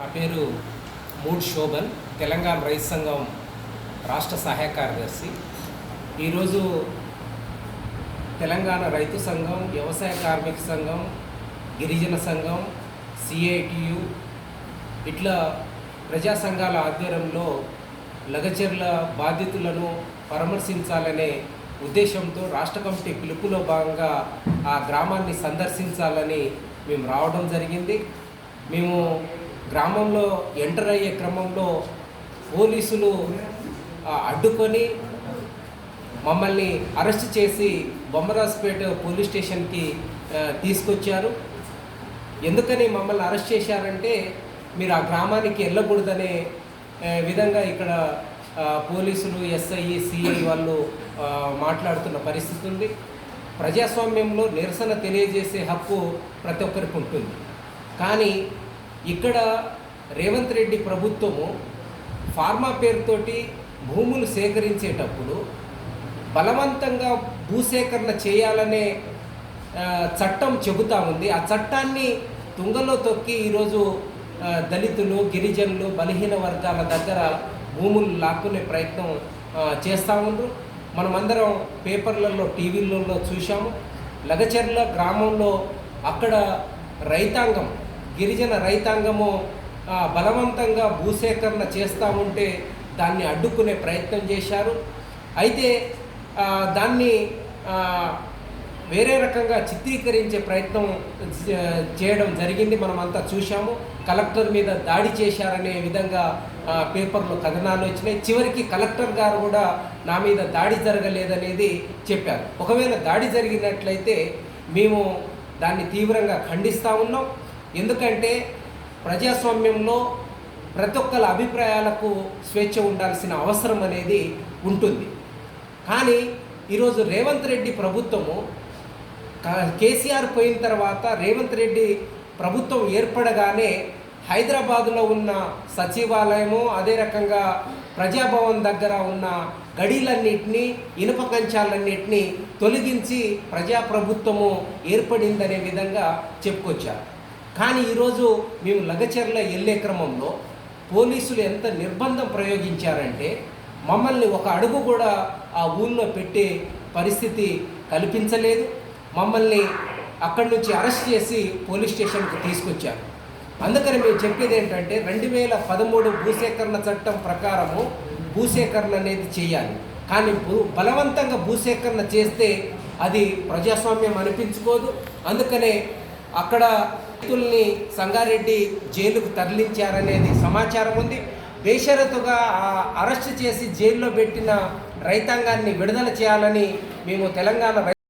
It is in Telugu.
నా పేరు మూడ్ శోభన్ తెలంగాణ రైతు సంఘం రాష్ట్ర సహాయ కార్యదర్శి. ఈరోజు తెలంగాణ రైతు సంఘం వ్యవసాయ కార్మిక సంఘం గిరిజన సంఘం సిఐటియు ఇట్లా ప్రజా సంఘాల ఆధ్వర్యంలో లగచర్ల బాధితులను పరామర్శించాలనే ఉద్దేశంతో రాష్ట్ర కమిటీ పిలుపులో భాగంగా ఆ గ్రామాన్ని సందర్శించాలని మేము రావడం జరిగింది. మేము గ్రామంలో ఎంటర్ అయ్యే క్రమంలో పోలీసులు అడ్డుకొని మమ్మల్ని అరెస్ట్ చేసి బొమ్మరాజ్పేట పోలీస్ స్టేషన్కి తీసుకొచ్చారు. ఎందుకని మమ్మల్ని అరెస్ట్ చేశారంటే మీరు ఆ గ్రామానికి వెళ్ళకూడదనే విధంగా ఇక్కడ పోలీసులు ఎస్ఐ సిఐ వాళ్ళు మాట్లాడుతున్న పరిస్థితి ఉంది. ప్రజాస్వామ్యంలో నిరసన తెలియజేసే హక్కు ప్రతి ఒక్కరికి ఉంటుంది. కానీ ఇక్కడ రేవంత్ రెడ్డి ప్రభుత్వము ఫార్మా పేరుతోటి భూములు సేకరించేటప్పుడు బలవంతంగా భూసేకరణ చేయాలనే చట్టం చెబుతా ఉంది. ఆ చట్టాన్ని తుంగలో తొక్కి ఈరోజు దళితులు గిరిజనులు బలహీన వర్గాల దగ్గర భూములు లాక్కునే ప్రయత్నం చేస్తూ ఉండ్రు. మనమందరం పేపర్లలో టీవీలలో చూసాము లగచర్ల గ్రామంలో అక్కడ రైతాంగం గిరిజన రైతాంగము బలవంతంగా భూసేకరణ చేస్తూ ఉంటే దాన్ని అడ్డుకునే ప్రయత్నం చేశారు. అయితే దాన్ని వేరే రకంగా చిత్రీకరించే ప్రయత్నం చేయడం జరిగింది. మనం అంతా చూశాము. కలెక్టర్ మీద దాడి చేశారనే విధంగా పేపర్లు పేపర్లో కథనాలు వచ్చినాయి. చివరికి కలెక్టర్ గారు కూడా నా మీద దాడి జరగలేదనేది చెప్పారు. ఒకవేళ దాడి జరిగినట్లయితే మేము దాన్ని తీవ్రంగా ఖండిస్తూ ఉన్నాం. ఎందుకంటే ప్రజాస్వామ్యంలో ప్రతి ఒక్కరి అభిప్రాయాలకు స్వేచ్ఛ ఉండాల్సిన అవసరం అనేది ఉంటుంది. కానీ ఈరోజు రేవంత్ రెడ్డి ప్రభుత్వము కేసీఆర్ పోయిన తర్వాత రేవంత్ రెడ్డి ప్రభుత్వం ఏర్పడగానే హైదరాబాదులో ఉన్న సచివాలయము అదే రకంగా ప్రజాభవన్ దగ్గర ఉన్న గడీలన్నింటినీ ఇనుప కంచాలన్నింటినీ తొలగించి ప్రజాప్రభుత్వము ఏర్పడిందనే విధంగా చెప్పుకొచ్చారు. కానీ ఈరోజు మేము లగచర్ల వెళ్ళే క్రమంలో పోలీసులు ఎంత నిర్బంధం ప్రయోగించారంటే మమ్మల్ని ఒక అడుగు కూడా ఆ ఊళ్ళో పెట్టే పరిస్థితి కల్పించలేదు. మమ్మల్ని అక్కడి నుంచి అరెస్ట్ చేసి పోలీస్ స్టేషన్కి తీసుకొచ్చారు. అందుకని మేము చెప్పేది ఏంటంటే రెండు వేల పదమూడు భూసేకరణ చట్టం ప్రకారము భూసేకరణ అనేది చేయాలి. కానీ భూ బలవంతంగా భూసేకరణ చేస్తే అది ప్రజాస్వామ్యం అనిపించుకోదు. అందుకనే అక్కడ రైతుల్ని సంగారెడ్డి జైలుకు తరలించారనేది సమాచారం ఉంది. బేషరతుగా ఆ అరెస్ట్ చేసి జైల్లో పెట్టిన రైతాంగాన్ని విడుదల చేయాలని మేము తెలంగాణ రై-